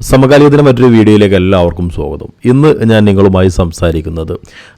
സമകാലികത്തിന് മറ്റൊരു വീഡിയോയിലേക്ക് എല്ലാവർക്കും സ്വാഗതം. ഇന്ന് ഞാൻ നിങ്ങളുമായി സംസാരിക്കുന്നത്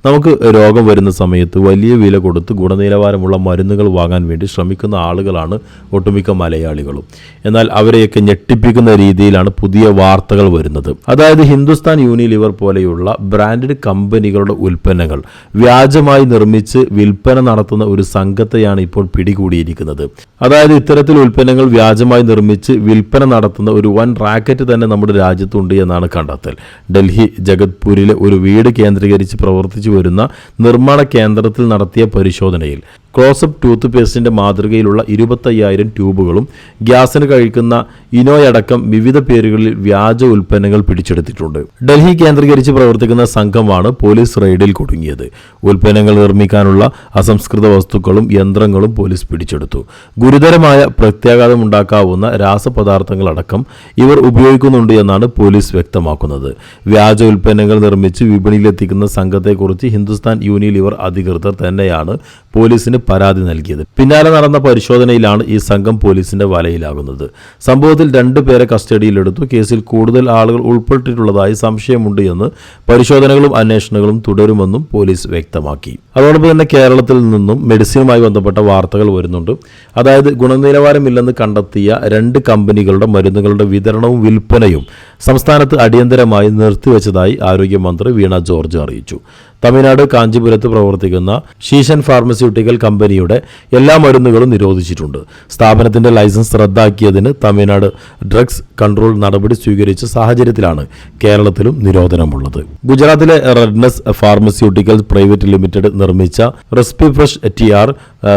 നമുക്ക് രോഗം വരുന്ന സമയത്ത് വലിയ വില കൊടുത്ത് ഗുണനിലവാരമുള്ള മരുന്നുകൾ വാങ്ങാൻ വേണ്ടി ശ്രമിക്കുന്ന ആളുകളാണ് ഒട്ടുമിക്ക മലയാളികളും. എന്നാൽ അവരെയൊക്കെ ഞെട്ടിപ്പിക്കുന്ന രീതിയിലാണ് പുതിയ വാർത്തകൾ വരുന്നത്. അതായത് ഹിന്ദുസ്ഥാൻ യൂണിലിവർ പോലെയുള്ള ബ്രാൻഡഡ് കമ്പനികളുടെ ഉൽപ്പന്നങ്ങൾ വ്യാജമായി നിർമ്മിച്ച് വിൽപ്പന നടത്തുന്ന ഒരു സംഘത്തെയാണ് ഇപ്പോൾ പിടികൂടിയിരിക്കുന്നത്. അതായത് ഇത്തരത്തിൽ ഉൽപ്പന്നങ്ങൾ വ്യാജമായി നിർമ്മിച്ച് വിൽപ്പന നടത്തുന്ന ഒരു വൻ റാക്കറ്റ് തന്നെ നമ്മുടെ രാജ്യത്തുണ്ട് എന്നാണ് കണ്ടെത്തൽ. ഡൽഹി ജഗത്പൂരിലെ ഒരു വീട് കേന്ദ്രീകരിച്ച് പ്രവർത്തിച്ചു വരുന്ന നിർമ്മാണ കേന്ദ്രത്തിൽ നടത്തിയ പരിശോധനയിൽ ക്ലോസപ്പ് ടൂത്ത് പേസ്റ്റിന്റെ മാതൃകയിലുള്ള ഇരുപത്തയ്യായിരം ട്യൂബുകളും ഗ്യാസിന് കഴിക്കുന്ന ഇനോയടക്കം വിവിധ പേരുകളിൽ വ്യാജ ഉൽപ്പന്നങ്ങൾ പിടിച്ചെടുത്തിട്ടുണ്ട്. ഡൽഹി കേന്ദ്രീകരിച്ച് പ്രവർത്തിക്കുന്ന സംഘമാണ് പോലീസ് റെയ്ഡിൽ കുടുങ്ങിയത്. ഉൽപ്പന്നങ്ങൾ നിർമ്മിക്കാനുള്ള അസംസ്കൃത വസ്തുക്കളും യന്ത്രങ്ങളും പോലീസ് പിടിച്ചെടുത്തു. ഗുരുതരമായ പ്രത്യാഘാതമുണ്ടാക്കാവുന്ന രാസപദാർത്ഥങ്ങളടക്കം ഇവർ ഉപയോഗിക്കുന്നുണ്ട് എന്നാണ് പോലീസ് വ്യക്തമാക്കുന്നത്. വ്യാജ ഉൽപ്പന്നങ്ങൾ നിർമ്മിച്ച് വിപണിയിലെത്തിക്കുന്ന സംഘത്തെക്കുറിച്ച് ഹിന്ദുസ്ഥാൻ യൂണിലിവർ അധികൃതർ തന്നെയാണ് പോലീസിന് പരാതി നൽകിയത്. പിന്നാലെ നടന്ന പരിശോധനയിലാണ് ഈ സംഘം പോലീസിന്റെ വലയിലാകുന്നത്. സംഭവത്തിൽ രണ്ടു പേരെ കസ്റ്റഡിയിലെടുത്തു. കേസിൽ കൂടുതൽ ആളുകൾ ഉൾപ്പെട്ടിട്ടുള്ളതായി സംശയമുണ്ട് എന്ന് പരിശോധനകളും അന്വേഷണങ്ങളും തുടരുമെന്നും പോലീസ് വ്യക്തമാക്കി. അതോടൊപ്പം തന്നെ കേരളത്തിൽ നിന്നും മെഡിസിനുമായി ബന്ധപ്പെട്ട വാർത്തകൾ വരുന്നുണ്ട്. അതായത് ഗുണനിലവാരമില്ലെന്ന് കണ്ടെത്തിയ രണ്ട് കമ്പനികളുടെ മരുന്നുകളുടെ വിതരണവും വിൽപ്പനയും സംസ്ഥാനത്ത് അടിയന്തരമായി നിർത്തിവെച്ചതായി ആരോഗ്യമന്ത്രി വീണ ജോർജ് അറിയിച്ചു. തമിഴ്നാട് കാഞ്ചിപുരത്ത് പ്രവർത്തിക്കുന്ന ശീശൻ ഫാർമസ്യൂട്ടിക്കൽ കമ്പനിയുടെ എല്ലാ മരുന്നുകളും നിരോധിച്ചിട്ടുണ്ട്. സ്ഥാപനത്തിന്റെ ലൈസൻസ് റദ്ദാക്കിയതിന് തമിഴ്നാട് ഡ്രഗ്സ് കൺട്രോൾ നടപടി സ്വീകരിച്ച സാഹചര്യത്തിലാണ് കേരളത്തിലും നിരോധനമുള്ളത്. ഗുജറാത്തിലെ റെഡ്നസ് ഫാർമസ്യൂട്ടിക്കൽസ് പ്രൈവറ്റ് ലിമിറ്റഡ് നിർമ്മിച്ച respi fresh T R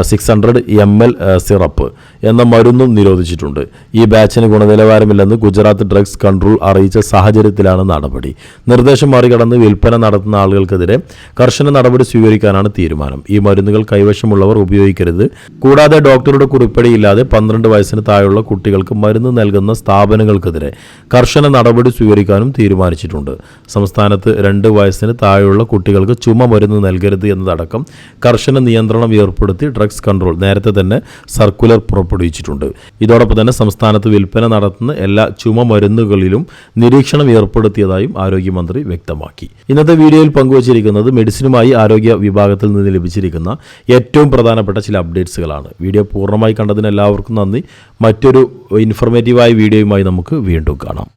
six hundred M L syrup എന്ന മരുന്നും നിരോധിച്ചിട്ടുണ്ട്. ഈ ബാച്ചിന് ഗുണനിലവാരമില്ലെന്ന് ഗുജറാത്ത് ഡ്രഗ്സ് കൺട്രോൾ അറിയിച്ച സാഹചര്യത്തിലാണ് നടപടി. നിർദ്ദേശം മറികടന്ന് വിൽപ്പന നടത്തുന്ന ആളുകൾക്കെതിരെ കർശന നടപടി സ്വീകരിക്കാനാണ് തീരുമാനം. ഈ മരുന്നുകൾ കൈവശമുള്ളവർ ഉപയോഗിക്കരുത്. കൂടാതെ ഡോക്ടറുടെ കുറിപ്പടിയില്ലാതെ പന്ത്രണ്ട് വയസ്സിന് താഴെയുള്ള കുട്ടികൾക്ക് മരുന്ന് നൽകുന്ന സ്ഥാപനങ്ങൾക്കെതിരെ കർശന നടപടി സ്വീകരിക്കാനും തീരുമാനിച്ചിട്ടുണ്ട്. സംസ്ഥാനത്ത് രണ്ട് വയസ്സിന് താഴെയുള്ള കുട്ടികൾക്ക് ചുമ മരുന്ന് നൽകരുത് എന്നതടക്കം കർശന നിയന്ത്രണം ഏർപ്പെടുത്തി ഡ്രഗ്സ് കൺട്രോൾ നേരത്തെ തന്നെ സർക്കുലർ പുറപ്പെടുവിച്ചിട്ടുണ്ട്. ഇതോടൊപ്പം തന്നെ സംസ്ഥാനത്ത് വിൽപ്പന നടത്തുന്ന എല്ലാ ചുമ മരുന്നുകളിലും നിരീക്ഷണം ഏർപ്പെടുത്തിയതായും ആരോഗ്യമന്ത്രി വ്യക്തമാക്കി. ഇന്നത്തെ വീഡിയോയിൽ പങ്കുവച്ചിരിക്കുന്നത് മെഡിസിനുമായി ആരോഗ്യ വിഭാഗത്തിൽ നിന്ന് ലഭിച്ചിരിക്കുന്ന ഏറ്റവും പ്രധാനപ്പെട്ട ചില അപ്ഡേറ്റ്സുകളാണ്. വീഡിയോ പൂർണമായി കണ്ടതിന് എല്ലാവർക്കും നന്ദി. മറ്റൊരു ഇൻഫർമേറ്റീവായ വീഡിയോയുമായി നമുക്ക് വീണ്ടും കാണാം.